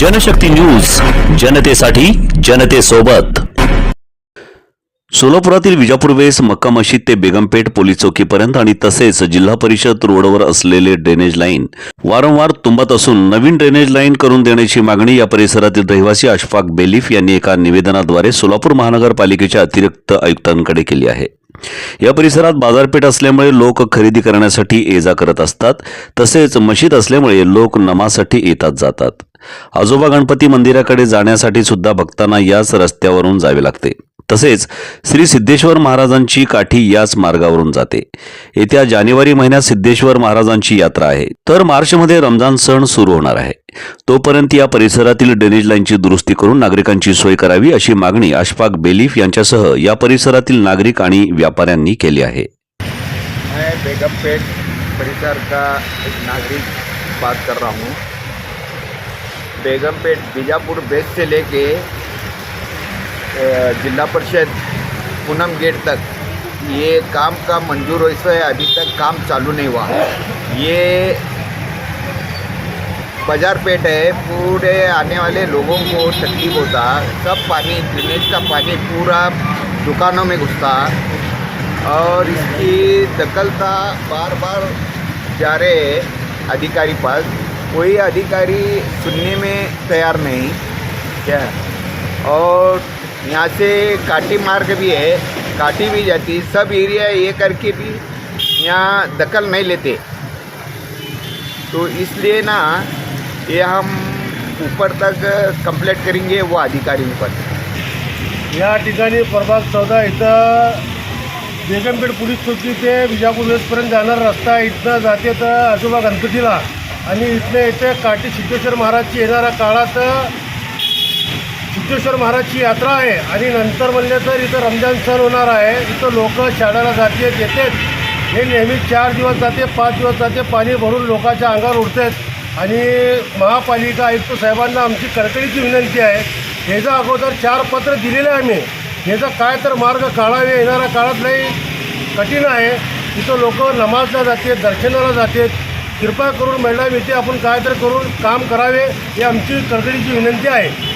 Janshakti news जनतेसाठी जनतेसोबत. सोलापुरातील विजापूर वेस मक्का मशीद ते बेगमपेठ पोलीस चौकीपर्यंत आणि तसेच जिल्हा परिषद रोडवर असलेले ड्रेनेज लाईन वारंवार तुंबत असून नवीन ड्रेनेज लाईन करून देण्याची मागणी या परिसरातील रहिवासी अशफाक बेलीफ यांनी एका निवेदनाद्वारे सोलापूर महानगरपालिकेच्या अतिरिक्त आयुक्तांकडे केली आहे. या परिसरात बाजारपेठ असल्यामुळे लोक खरेदी करण्यासाठी ये जा करत असतात. तसेच मशीद असल्यामुळे लोक नमासाठी येतात जातात. आजोबा गणपती मंदिराकडे जाण्यासाठी सुद्धा भक्तांना याच रस्त्यावरून जावे लागते. तसेच श्री सिद्धेश्वर महाराजांची काठी याच मार्गावरून जाते. येत्या जानेवारी महिन्यात सिद्धेश्वर महाराजांची यात्रा आहे. तर मार्चमध्ये रमजान सण सुरू होणार आहे. तोपर्यंत या परिसरातील ड्रेनेज लाईनची दुरुस्ती करून नागरिकांची सोय करावी अशी मागणी अशफाक बेलीफ यांच्यासह या परिसरातील नागरिक आणि व्यापाऱ्यांनी केली आहे. बेगमपेट परिसर का एक नागरिक बात कर रहा हूँ। बेगमपेट बीजापुर बेस से लेके जिला परिषद पूनम गेट तक, ये काम का मंजूर वैसे अभी तक काम चालू नहीं हुआ। ये बाज़ार पेट है, पूरे आने वाले लोगों को तकलीफ़ होता, सब पानी, ड्रेनेज का पानी पूरा दुकानों में घुसता, और इसकी दखलता बार बार जा रहे अधिकारी पास। कोई अधिकारी सुनने में तैयार नहीं, क्या? और यहाँ से काटी मार्ग भी है काटी भी जाती सब एरिया ये करके भी यहाँ दखल नहीं लेते। तो इसलिए ना ये हम ऊपर तक कंप्लेट करेंगे वो अधिकारी ऊपर। या ठिकाणी प्रभाग चौदा इथं बेगमपेठ पोलीस चौकी ते विजापूर वेसपर्यंत जाणारा रस्ता इथनं जाते तर आजोबा गणपतीला. आणि इथनं इथे काठी सिद्धेश्वर महाराजची येणाऱ्या काळात सिद्धेश्वर महाराजची यात्रा आहे. आणि नंतर म्हणलं तर इथं रमजान सण होणार आहे. इथं लोक शाळेला जाते येतात. हे नेहमी चार दिवस जाते पाच दिवस जाते. पाणी भरून लोकांच्या अंगावर उडतात. आणि महापालिका आयुक्त साहेबांना आमची कडकडीची विनंती आहे. ह्याचा अगोदर चार पत्र दिलेले आहे आम्ही. ह्याचा काय तर मार्ग काढावे येणाऱ्या काळात लई कठीण आहे. तिथं लोक नमाजला जाते दर्शनाला जातात. कृपा करून महिला मिळते आपण काय तर करून काम करावे ही आमची कडकडीची विनंती आहे.